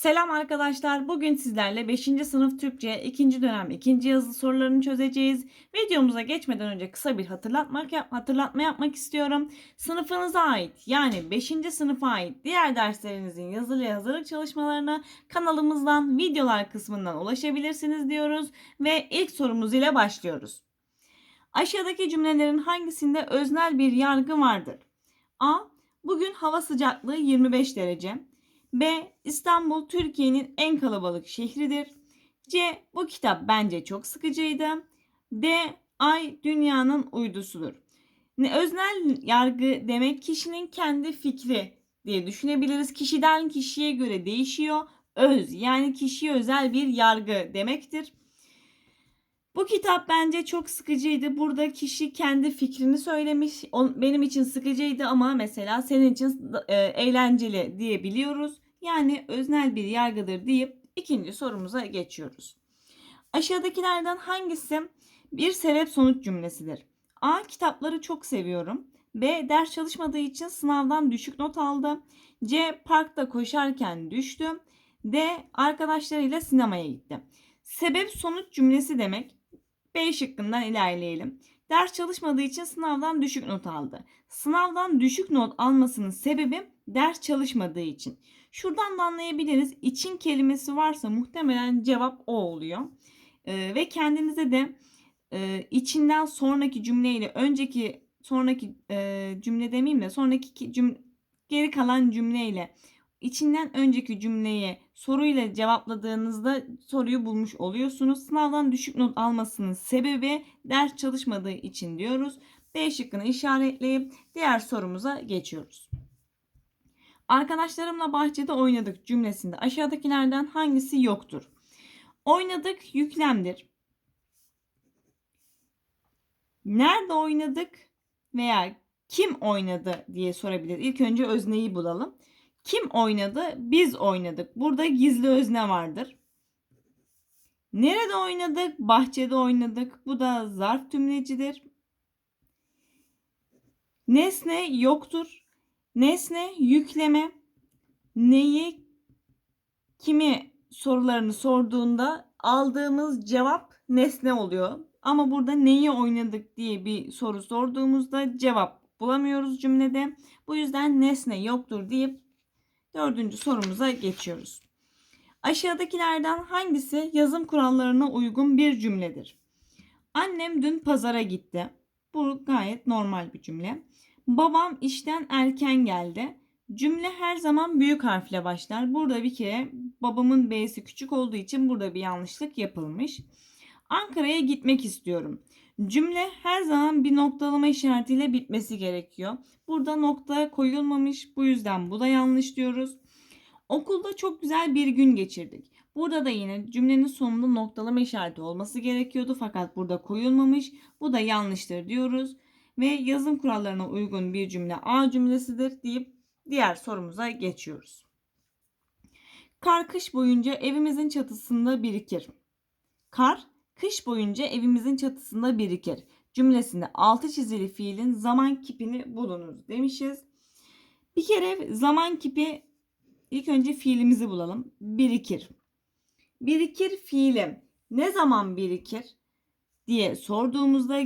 Selam arkadaşlar. Bugün sizlerle 5. sınıf Türkçe 2. dönem 2. yazılı sorularını çözeceğiz. Videomuza geçmeden önce kısa bir hatırlatmak yap- hatırlatma yapmak istiyorum. Sınıfınıza ait yani 5. sınıfa ait diğer derslerinizin yazılı hazırlık çalışmalarına kanalımızdan videolar kısmından ulaşabilirsiniz diyoruz ve ilk sorumuz ile başlıyoruz. Aşağıdaki cümlelerin hangisinde öznel bir yargı vardır? A. Bugün hava sıcaklığı 25 derece. B. İstanbul Türkiye'nin en kalabalık şehridir. C. Bu kitap bence çok sıkıcıydı. D. Ay dünyanın uydusudur. Ne öznel yargı demek kişinin kendi fikri diye düşünebiliriz. Kişiden kişiye göre değişiyor. Öz yani kişiye özel bir yargı demektir. Bu kitap bence çok sıkıcıydı. Burada kişi kendi fikrini söylemiş. Benim için sıkıcıydı ama mesela senin için e, eğlenceli diyebiliyoruz. Yani öznel bir yargıdır deyip ikinci sorumuza geçiyoruz. Aşağıdakilerden hangisi bir sebep sonuç cümlesidir? A. Kitapları çok seviyorum. B. Ders çalışmadığı için sınavdan düşük not aldı. C. Parkta koşarken düştü. D. Arkadaşlarıyla sinemaya gitti. Sebep sonuç cümlesi demek. B şıkkından ilerleyelim. Ders çalışmadığı için sınavdan düşük not aldı. Sınavdan düşük not almasının sebebi ders çalışmadığı için. Şuradan da anlayabiliriz. İçin kelimesi varsa muhtemelen cevap o oluyor. Ee, ve kendinize de e, içinden sonraki cümleyle önceki sonraki e, cümle demeyeyim de sonraki ki cüm geri kalan cümleyle içinden önceki cümleyi soruyla cevapladığınızda soruyu bulmuş oluyorsunuz. Sınavdan düşük not almasının sebebi ders çalışmadığı için diyoruz. B şıkkını işaretleyip diğer sorumuza geçiyoruz. Arkadaşlarımla bahçede oynadık cümlesinde aşağıdakilerden hangisi yoktur? Oynadık yüklemdir. Nerede oynadık veya kim oynadı diye sorabilir. İlk önce özneyi bulalım. Kim oynadı? Biz oynadık. Burada gizli özne vardır. Nerede oynadık? Bahçede oynadık. Bu da zarf tümlecidir. Nesne yoktur. Nesne yükleme. Neyi kimi sorularını sorduğunda aldığımız cevap nesne oluyor. Ama burada neyi oynadık diye bir soru sorduğumuzda cevap bulamıyoruz cümlede. Bu yüzden nesne yoktur deyip dördüncü sorumuza geçiyoruz. Aşağıdakilerden hangisi yazım kurallarına uygun bir cümledir? Annem dün pazara gitti. Bu gayet normal bir cümle. Babam işten erken geldi. Cümle her zaman büyük harfle başlar. Burada bir kere babamın B'si küçük olduğu için burada bir yanlışlık yapılmış. Ankara'ya gitmek istiyorum. Cümle her zaman bir noktalama işaretiyle bitmesi gerekiyor. Burada nokta koyulmamış. Bu yüzden bu da yanlış diyoruz. Okulda çok güzel bir gün geçirdik. Burada da yine cümlenin sonunda noktalama işareti olması gerekiyordu fakat burada koyulmamış. Bu da yanlıştır diyoruz. Ve yazım kurallarına uygun bir cümle A cümlesidir deyip diğer sorumuza geçiyoruz. Kar kış boyunca evimizin çatısında birikir. Kar kış boyunca evimizin çatısında birikir. Cümlesinde altı çizili fiilin zaman kipini bulunuz demişiz. Bir kere zaman kipi ilk önce fiilimizi bulalım. Birikir. Birikir fiili ne zaman birikir diye sorduğumuzda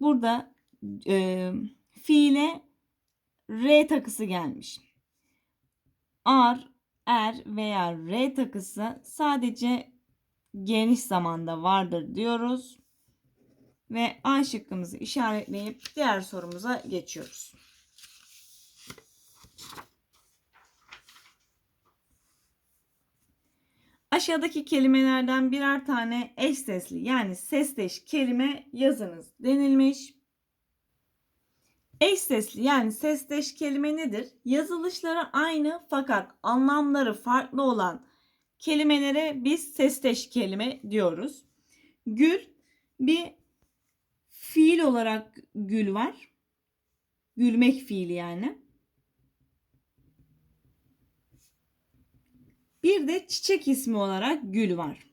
burada e, fiile R takısı gelmiş. Ar, er veya R takısı sadece geniş zamanda vardır diyoruz. Ve A şıkkımızı işaretleyip diğer sorumuza geçiyoruz. Aşağıdaki kelimelerden birer tane eş sesli yani sesleş kelime yazınız denilmiş. Eş sesli yani sesleş kelime nedir? Yazılışları aynı fakat anlamları farklı olan kelimelere biz sesleş kelime diyoruz. Gül bir fiil olarak gül var. Gülmek fiili yani. Bir de çiçek ismi olarak gül var.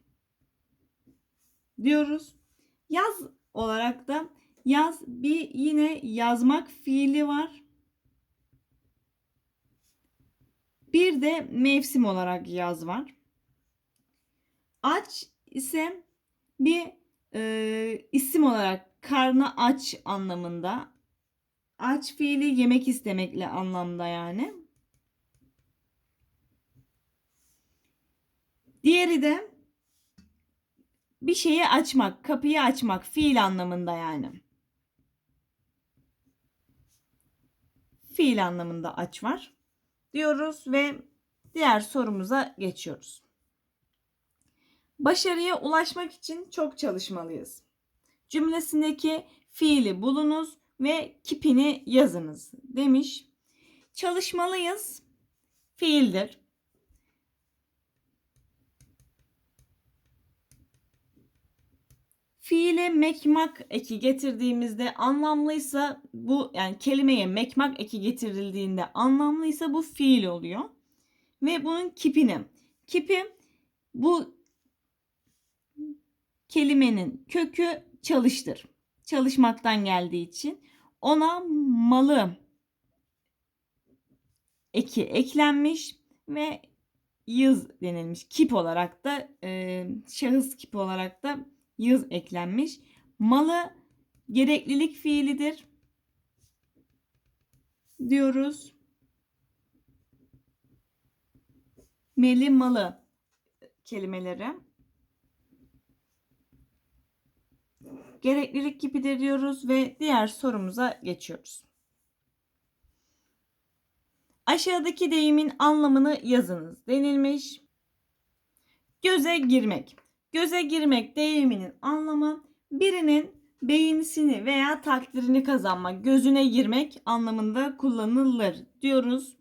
Diyoruz. Yaz olarak da yaz bir yine yazmak fiili var. Bir de mevsim olarak yaz var. Aç ise bir e, isim olarak karnı aç anlamında. Aç fiili yemek istemekle anlamda yani. Diğeri de bir şeyi açmak, kapıyı açmak fiil anlamında yani. Fiil anlamında aç var diyoruz ve diğer sorumuza geçiyoruz. Başarıya ulaşmak için çok çalışmalıyız. Cümlesindeki fiili bulunuz ve kipini yazınız demiş. Çalışmalıyız fiildir. Fiile mekmak eki getirdiğimizde anlamlıysa bu yani kelimeye mekmak eki getirildiğinde anlamlıysa bu fiil oluyor. Ve bunun kipini. Kipi bu kelimenin kökü çalıştır. Çalışmaktan geldiği için ona malı eki eklenmiş ve yız denilmiş. Kip olarak da e, şahıs kipi olarak da yız eklenmiş. Malı gereklilik fiilidir diyoruz. Meli malı kelimeleri. Gereklilik kipidir diyoruz ve diğer sorumuza geçiyoruz. Aşağıdaki deyimin anlamını yazınız denilmiş. Göze girmek. Göze girmek deyiminin anlamı birinin beğenisini veya takdirini kazanmak, gözüne girmek anlamında kullanılır diyoruz.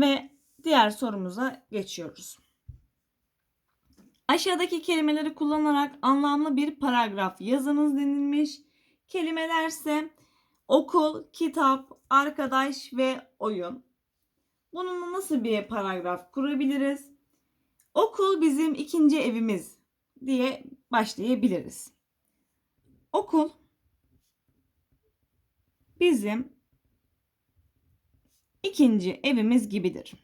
Ve diğer sorumuza geçiyoruz. Aşağıdaki kelimeleri kullanarak anlamlı bir paragraf yazınız denilmiş. Kelimelerse okul, kitap, arkadaş ve oyun. Bununla nasıl bir paragraf kurabiliriz? Okul bizim ikinci evimiz diye başlayabiliriz. Okul bizim ikinci evimiz gibidir.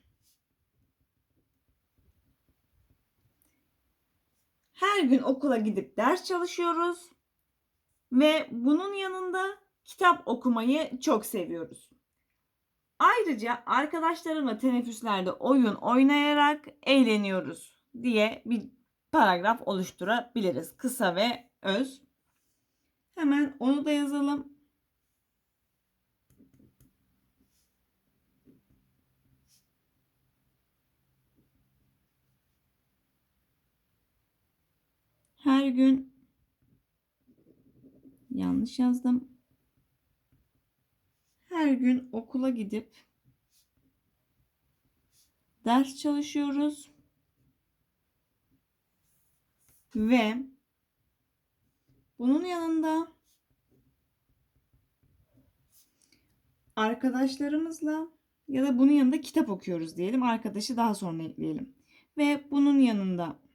Her gün okula gidip ders çalışıyoruz ve bunun yanında kitap okumayı çok seviyoruz. Ayrıca arkadaşlarımla teneffüslerde oyun oynayarak eğleniyoruz diye bir paragraf oluşturabiliriz. Kısa ve öz. Hemen onu da yazalım. Her gün yanlış yazdım. Her gün okula gidip ders çalışıyoruz. Ve bunun yanında arkadaşlarımızla ya da bunun yanında kitap okuyoruz diyelim. Arkadaşı daha sonra ekleyelim. Ve bunun yanında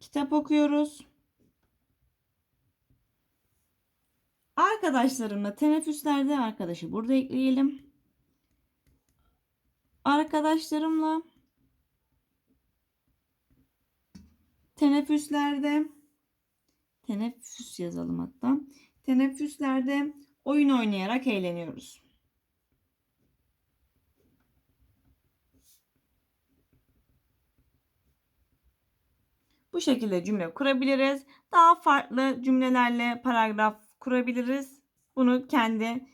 kitap okuyoruz. Arkadaşlarımla teneffüslerde arkadaşı burada ekleyelim. Arkadaşlarımla teneffüslerde teneffüs yazalım hatta. Teneffüslerde oyun oynayarak eğleniyoruz. Bu şekilde cümle kurabiliriz. Daha farklı cümlelerle paragraf kurabiliriz. Bunu kendi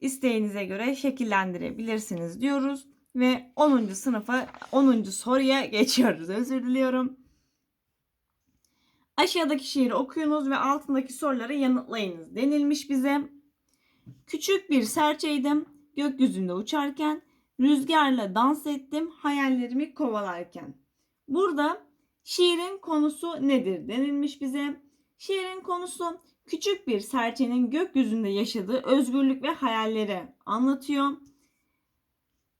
isteğinize göre şekillendirebilirsiniz diyoruz. Ve 10. sınıfa 10. soruya geçiyoruz. Özür diliyorum. Aşağıdaki şiiri okuyunuz ve altındaki soruları yanıtlayınız denilmiş bize. Küçük bir serçeydim gökyüzünde uçarken, rüzgarla dans ettim hayallerimi kovalarken. Burada Şiirin konusu nedir denilmiş bize. Şiirin konusu küçük bir serçenin gökyüzünde yaşadığı özgürlük ve hayalleri anlatıyor.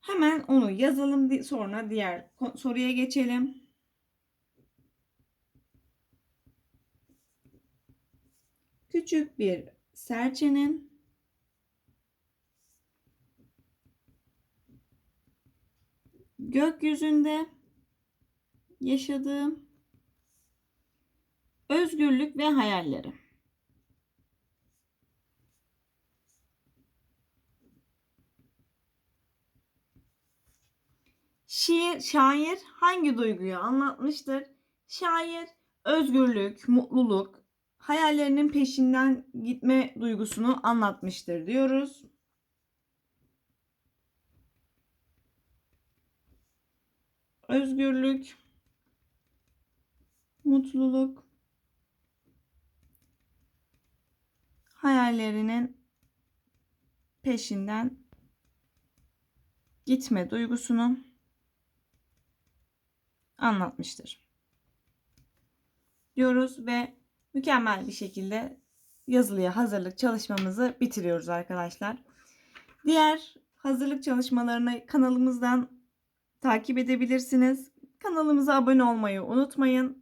Hemen onu yazalım sonra diğer soruya geçelim. Küçük bir serçenin gökyüzünde yaşadığı özgürlük ve hayalleri. Şiir, şair hangi duyguyu anlatmıştır? Şair özgürlük, mutluluk, hayallerinin peşinden gitme duygusunu anlatmıştır diyoruz. Özgürlük, mutluluk, hayallerinin peşinden gitme duygusunu anlatmıştır. Diyoruz ve mükemmel bir şekilde yazılıya hazırlık çalışmamızı bitiriyoruz arkadaşlar. Diğer hazırlık çalışmalarını kanalımızdan takip edebilirsiniz. Kanalımıza abone olmayı unutmayın.